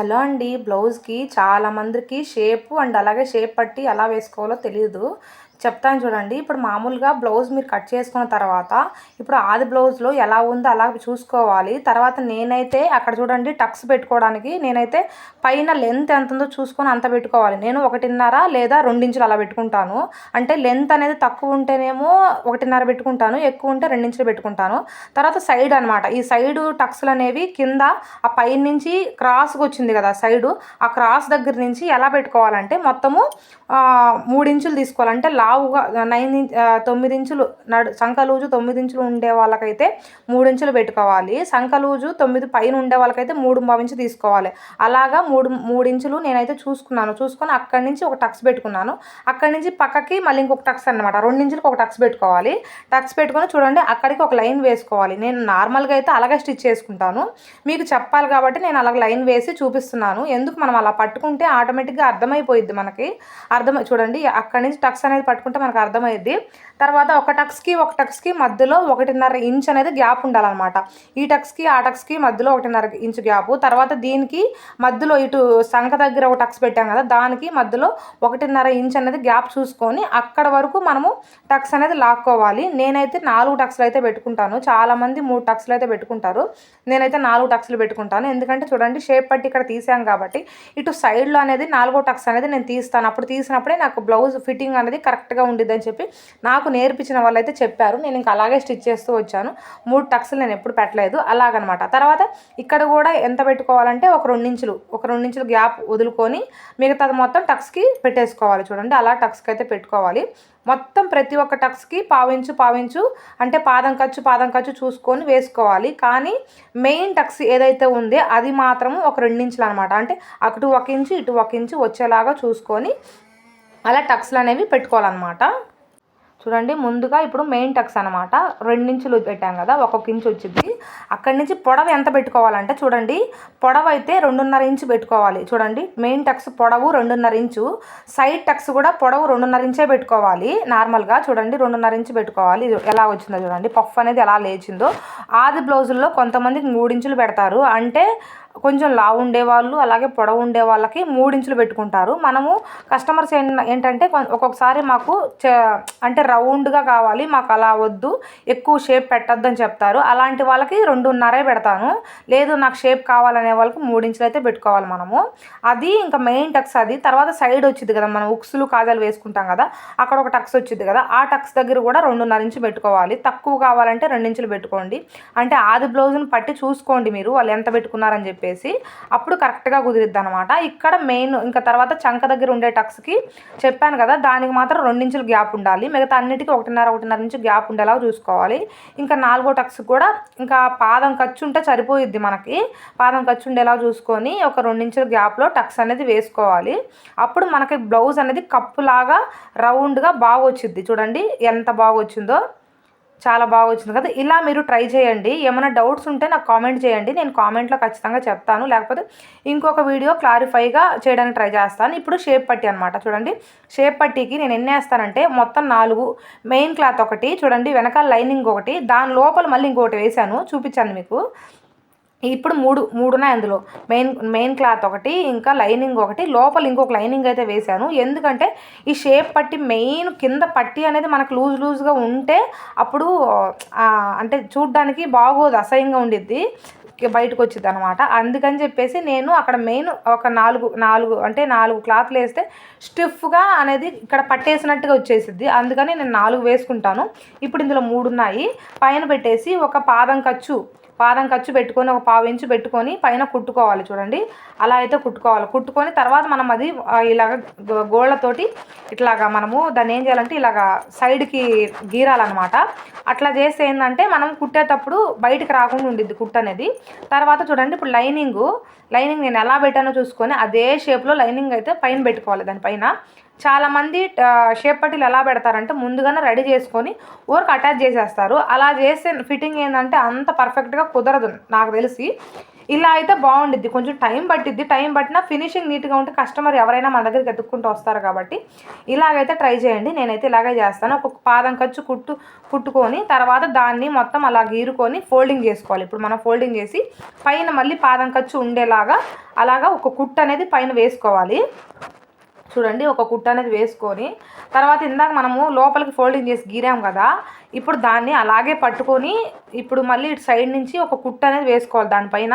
Hello అండి బ్లౌజ్కి చాలా మందికి షేపు అండ్ అలాగే షేప్ పట్టి ఎలా వేసుకోవాలో తెలియదు చెప్తాను చూడండి. ఇప్పుడు మామూలుగా బ్లౌజ్ మీరు కట్ చేసుకున్న తర్వాత ఇప్పుడు ఆది బ్లౌజ్లో ఎలా ఉందో అలా చూసుకోవాలి. తర్వాత నేనైతే అక్కడ చూడండి టక్స్ పెట్టుకోవడానికి నేనైతే పైన లెంత్ ఎంత ఉందో చూసుకొని అంత పెట్టుకోవాలి. నేను ఒకటిన్నర లేదా రెండించులు అలా పెట్టుకుంటాను. అంటే లెంత్ అనేది తక్కువ ఉంటేనేమో ఒకటిన్నర పెట్టుకుంటాను ఎక్కువ ఉంటే రెండించులు పెట్టుకుంటాను. తర్వాత సైడ్ అనమాట ఈ సైడ్ టక్స్లు అనేవి కింద ఆ పైన నుంచి క్రాస్గా వచ్చింది కదా సైడు ఆ క్రాస్ దగ్గర నుంచి ఎలా పెట్టుకోవాలంటే మొత్తము మూడు ఇంచులు లా లావుగా నైన్ ఇంచ్ తొమ్మిది ఇంచులు నడు సంకలూజు తొమ్మిది ఇంచులు ఉండే వాళ్ళకైతే మూడు ఇంచులు పెట్టుకోవాలి. సంకలూజు తొమ్మిది పైన ఉండే వాళ్ళకైతే మూడు ఇంచు తీసుకోవాలి. అలాగా మూడు మూడు ఇంచులు నేనైతే చూసుకున్నాను. చూసుకొని అక్కడి నుంచి ఒక టక్స్ పెట్టుకున్నాను. అక్కడి నుంచి పక్కకి మళ్ళీ ఇంకొక టక్స్ అనమాట రెండు ఇంచులకు ఒక టక్స్ పెట్టుకోవాలి. టక్స్ పెట్టుకొని చూడండి అక్కడికి ఒక లైన్ వేసుకోవాలి. నేను నార్మల్గా అయితే అలాగే స్టిచ్ చేసుకుంటాను. మీకు చెప్పాలి కాబట్టి నేను అలాగ లైన్ వేసి చూపిస్తున్నాను. ఎందుకు మనం అలా పట్టుకుంటే ఆటోమేటిక్గా అర్థమైపోయిద్ది మనకి. అర్థమై చూడండి అక్కడి నుంచి టక్స్ అనేది పట్టు పట్టుకుంటే మనకు అర్థమైద్ది. తర్వాత ఒక టక్స్కి ఒక టక్స్కి మధ్యలో ఒకటిన్నర ఇంచ్ అనేది గ్యాప్ ఉండాలన్నమాట. ఈ టక్స్కి ఆ టక్స్కి మధ్యలో ఒకటిన్నర ఇంచ్ గ్యాప్. తర్వాత దీనికి మధ్యలో ఇటు సంఖ దగ్గర ఒక టక్స్ పెట్టాం కదా దానికి మధ్యలో ఒకటిన్నర ఇంచ్ అనేది గ్యాప్ చూసుకొని అక్కడ వరకు మనము టక్స్ అనేది లాక్కోవాలి. నేనైతే నాలుగు టక్స్లు అయితే పెట్టుకుంటాను. చాలామంది మూడు టక్స్లు అయితే పెట్టుకుంటారు. నేనైతే నాలుగు టక్స్లు పెట్టుకుంటాను. ఎందుకంటే చూడండి షేప్ పట్టి ఇక్కడ తీసాం కాబట్టి ఇటు సైడ్లో అనేది నాలుగో టక్స్ అనేది నేను తీస్తాను. అప్పుడు తీసినప్పుడే నాకు బ్లౌజ్ ఫిట్టింగ్ అనేది కరెక్ట్ కరెక్ట్గా ఉండిద్దని చెప్పి నాకు నేర్పించిన వాళ్ళైతే చెప్పారు. నేను ఇంకా అలాగే స్టిచ్ చేస్తూ వచ్చాను. మూడు టక్స్లు నేను ఎప్పుడు పెట్టలేదు. అలాగనమాట. తర్వాత ఇక్కడ కూడా ఎంత పెట్టుకోవాలంటే ఒక రెండించులు ఒక రెండించులు గ్యాప్ వదులుకొని మిగతాది మొత్తం టక్స్కి పెట్టేసుకోవాలి చూడండి. అలా టక్స్కి అయితే పెట్టుకోవాలి. మొత్తం ప్రతి ఒక్క టక్స్కి పావించు పావించు అంటే పాదం ఖర్చు పాదం ఖర్చు చూసుకొని వేసుకోవాలి. కానీ మెయిన్ టక్స్ ఏదైతే ఉందో అది మాత్రము ఒక రెండించులు అనమాట అంటే అటు ఒక ఇంచు ఇటు ఒక ఇంచు వచ్చేలాగా చూసుకొని అలా టక్స్లు అనేవి పెట్టుకోవాలన్నమాట. చూడండి ముందుగా ఇప్పుడు మెయిన్ టక్స్ అనమాట రెండించులు పెట్టాం కదా ఒక్కొక్క ఇంచు వచ్చింది అక్కడి నుంచి పొడవు ఎంత పెట్టుకోవాలంటే చూడండి పొడవు అయితే రెండున్నర ఇంచు పెట్టుకోవాలి. చూడండి మెయిన్ టక్స్ పొడవు రెండున్నర ఇంచు. సైడ్ టక్స్ కూడా పొడవు రెండున్నర ఇంచే పెట్టుకోవాలి. నార్మల్గా చూడండి రెండున్నర ఇంచు పెట్టుకోవాలి. ఎలా వచ్చిందో చూడండి పఫ్ అనేది ఎలా లేచిందో. ఆది బ్లౌజుల్లో కొంతమందికి మూడించులు పెడతారు. అంటే కొంచెం లావు ఉండేవాళ్ళు అలాగే పొడవు ఉండే వాళ్ళకి మూడించులు పెట్టుకుంటారు. మనము కస్టమర్స్ ఏంటంటే ఒక్కొక్కసారి మాకు అంటే రౌండ్గా కావాలి మాకు అలా వద్దు ఎక్కువ షేప్ పెట్టద్దు అని చెప్తారు. అలాంటి వాళ్ళకి రెండున్నరే పెడతాను. లేదు నాకు షేప్ కావాలనే వాళ్ళకి మూడించులు అయితే పెట్టుకోవాలి మనము. అది ఇంకా మెయిన్ టక్స్ అది. తర్వాత సైడ్ వచ్చింది కదా మనం ఉక్సులు కాజాలు వేసుకుంటాం కదా అక్కడ ఒక టక్స్ వచ్చింది కదా ఆ టక్స్ దగ్గర కూడా రెండున్నర ఇంచు పెట్టుకోవాలి. తక్కువ కావాలంటే రెండించులు పెట్టుకోండి. అంటే ఆది బ్లౌజ్ని పట్టి చూసుకోండి మీరు వాళ్ళు ఎంత పెట్టుకున్నారని చెప్పి. చెప్పేసి అప్పుడు కరెక్ట్గా కుదిరిద్ది అనమాట ఇక్కడ మెయిన్ ఇంకా తర్వాత చంక దగ్గర ఉండే టక్స్కి చెప్పాను కదా దానికి మాత్రం రెండించులు గ్యాప్ ఉండాలి. మిగతా అన్నిటికీ ఒకటిన్నర ఒకటిన్నర నుంచి గ్యాప్ ఉండేలా చూసుకోవాలి. ఇంకా నాలుగో టక్స్ కూడా ఇంకా పాదం ఖర్చు ఉంటే సరిపోయిద్ది మనకి. పాదం ఖర్చు ఉండేలా చూసుకొని ఒక రెండించుల గ్యాప్లో టక్స్ అనేది వేసుకోవాలి. అప్పుడు మనకి బ్లౌజ్ అనేది కప్పులాగా రౌండ్గా బాగా వచ్చింది చూడండి ఎంత బాగా వచ్చిందో చాలా బాగా వచ్చింది కదా. ఇలా మీరు ట్రై చేయండి. ఏమైనా డౌట్స్ ఉంటే నాకు కామెంట్ చేయండి. నేను కామెంట్లో ఖచ్చితంగా చెప్తాను. లేకపోతే ఇంకొక వీడియో క్లారిఫైగా చేయడానికి ట్రై చేస్తాను. ఇప్పుడు షేప్ పట్టి అనమాట చూడండి. షేప్ పట్టీకి నేను ఎన్ని వేస్తానంటే మొత్తం నాలుగు. మెయిన్ క్లాత్ ఒకటి. చూడండి. వెనకాల లైనింగ్ ఒకటి. దాని లోపల మళ్ళీ ఇంకొకటి వేసాను చూపించాను మీకు. ఇప్పుడు మూడు మూడు ఉన్నాయి అందులో. మెయిన్ మెయిన్ క్లాత్ ఒకటి ఇంకా లైనింగ్ ఒకటి. లోపల ఇంకొక లైనింగ్ అయితే వేశాను. ఎందుకంటే ఈ షేప్ పట్టి మెయిన్ కింద పట్టి అనేది మనకు లూజ్ లూజ్గా ఉంటే అప్పుడు అంటే చూడ్డానికి బాగోదు అసహ్యంగా ఉండిద్ది. బయటకు వచ్చింది అనమాట అందుకని చెప్పేసి నేను అక్కడ మెయిన్ ఒక నాలుగు నాలుగు అంటే నాలుగు క్లాత్లు వేస్తే స్టిఫ్గా అనేది ఇక్కడ పట్టేసినట్టుగా వచ్చేసిద్ది. అందుకని నేను నాలుగు వేసుకుంటాను. ఇప్పుడు ఇందులో మూడు ఉన్నాయి పైన పెట్టేసి ఒక పాదం ఖర్చు పాదం ఖర్చు పెట్టుకొని ఒక పావు ఇంచు పెట్టుకొని పైన కుట్టుకోవాలి చూడండి. అలా అయితే కుట్టుకోవాలి. కుట్టుకొని తర్వాత మనం అది ఇలాగ గోళ్ళతోటి ఇట్లాగా మనము దాన్ని ఏం చేయాలంటే ఇలాగ సైడ్కి గీరాలన్నమాట. అట్లా చేస్తే ఏంటంటే మనం కుట్టేటప్పుడు బయటకు రాకుండా ఉండిద్ది కుట్టు అనేది. తర్వాత చూడండి ఇప్పుడు లైనింగు లైనింగ్ నేను ఎలా పెట్టానో చూసుకొని అదే షేప్లో లైనింగ్ అయితే పైన పెట్టుకోవాలి దానిపైన చాలామంది షేప్ ఎలా పెడతారంటే ముందుగానే రెడీ చేసుకొని ఊరికి అటాచ్ చేసేస్తారు. అలా చేసే ఫిట్టింగ్ ఏంటంటే అంత పర్ఫెక్ట్గా కుదరదు నాకు తెలిసి. ఇలా అయితే బాగుండిద్ది. కొంచెం టైం పట్టిద్ది. టైం పట్టినా ఫినిషింగ్ నీట్గా ఉంటే కస్టమర్ ఎవరైనా మన దగ్గరికి ఎత్తుక్కుంటూ వస్తారు కాబట్టి ఇలాగైతే ట్రై చేయండి. నేనైతే ఇలాగే చేస్తాను. ఒక పాదం ఖర్చు కుట్టు కుట్టుకొని తర్వాత దాన్ని మొత్తం అలా గీరుకొని ఫోల్డింగ్ చేసుకోవాలి. ఇప్పుడు మనం ఫోల్డింగ్ చేసి పైన మళ్ళీ పాదం ఖర్చు ఉండేలాగా అలాగా ఒక కుట్టు అనేది పైన వేసుకోవాలి. చూడండి ఒక కుట్ట అనేది వేసుకొని తర్వాత ఇందాక మనము లోపలికి ఫోల్డింగ్ చేసి గీరాం కదా ఇప్పుడు దాన్ని అలాగే పట్టుకొని ఇప్పుడు మళ్ళీ ఇటు సైడ్ నుంచి ఒక కుట్ట అనేది వేసుకోవాలి దానిపైన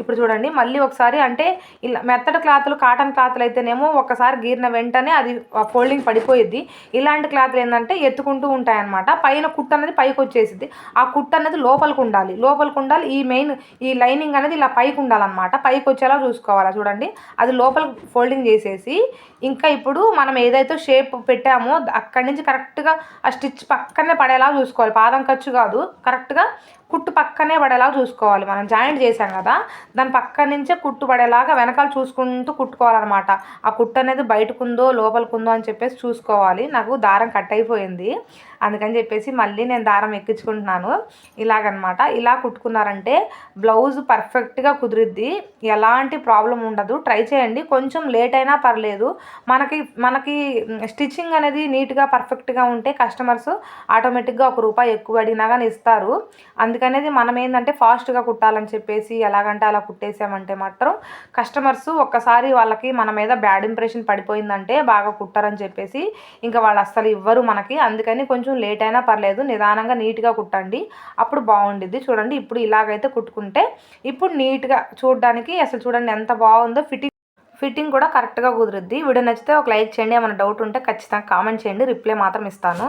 ఇప్పుడు చూడండి మళ్ళీ ఒకసారి అంటే ఇలా మెత్తటి క్లాత్లు కాటన్ క్లాత్లు అయితేనేమో ఒకసారి గీరిన వెంటనే అది ఫోల్డింగ్ పడిపోయిద్ది. ఇలాంటి క్లాత్లు ఏంటంటే ఎత్తుకుంటూ ఉంటాయన్నమాట. పైన కుట్ట అనేది పైకి వచ్చేసింది ఆ కుట్ట అనేది లోపలికి ఉండాలి. లోపలికి ఉండాలి ఈ మెయిన్ ఈ లైనింగ్ అనేది ఇలా పైకి ఉండాలన్నమాట. పైకి వచ్చేలా చూసుకోవాలి చూడండి. అది లోపలికి ఫోల్డింగ్ చేసేసి ఇంకా ఇప్పుడు మనం ఏదైతే షేప్ పెట్టామో అక్కడి నుంచి కరెక్ట్గా ఆ స్టిచ్ పక్కనే పడేలా చూసుకోవాలి. పాదం ఖర్చు కాదు. కరెక్ట్గా కుట్టు పక్కనే పడేలా చూసుకోవాలి. మనం జాయింట్ చేసాం కదా దాని పక్క నుంచే కుట్టు పడేలాగా వెనకాల చూసుకుంటూ కుట్టుకోవాలన్నమాట. ఆ కుట్టు అనేది బయటకుందో లోపలికుందో అని చెప్పేసి చూసుకోవాలి. నాకు దారం కట్ అయిపోయింది. అందుకని చెప్పేసి మళ్ళీ నేను దారం ఎక్కించుకుంటున్నాను. ఇలాగనమాట. ఇలా కుట్టుకున్నారంటే బ్లౌజ్ పర్ఫెక్ట్గా కుదిరిద్ది. ఎలాంటి ప్రాబ్లం ఉండదు. ట్రై చేయండి. కొంచెం లేట్ అయినా పర్లేదు. మనకి మనకి స్టిచ్చింగ్ అనేది నీట్గా పర్ఫెక్ట్గా ఉంటే కస్టమర్స్ ఆటోమేటిక్గా ఒక రూపాయి ఎక్కువ అడిగినా కానీ ఇస్తారు. అందుకనేది మనం ఏంటంటే ఫాస్ట్గా కుట్టాలని చెప్పేసి ఎలాగంటే అలా కుట్టేసామంటే మాత్రం కస్టమర్స్ ఒక్కసారి వాళ్ళకి మన మీద బ్యాడ్ ఇంప్రెషన్ పడిపోయిందంటే బాగా కుట్టారని చెప్పేసి ఇంకా వాళ్ళు అస్సలు ఇవ్వరు మనకి. అందుకని కొంచెం లేట్ అయినా పర్లేదు నిదానంగా నీట్గా కుట్టండి. అప్పుడు బాగుండిద్ది. చూడండి ఇప్పుడు ఇలాగైతే కుట్టుకుంటే ఇప్పుడు నీట్గా చూడడానికి అసలు చూడండి ఎంత బాగుందో ఫిట్టింగ్ ఫిట్టింగ్ కూడా కరెక్ట్గా కుదురుద్ది. వీడియో నచ్చితే ఒక లైక్ చేయండి. ఏమైనా డౌట్ ఉంటే ఖచ్చితంగా కామెంట్ చేయండి. రిప్లై మాత్రం ఇస్తాను.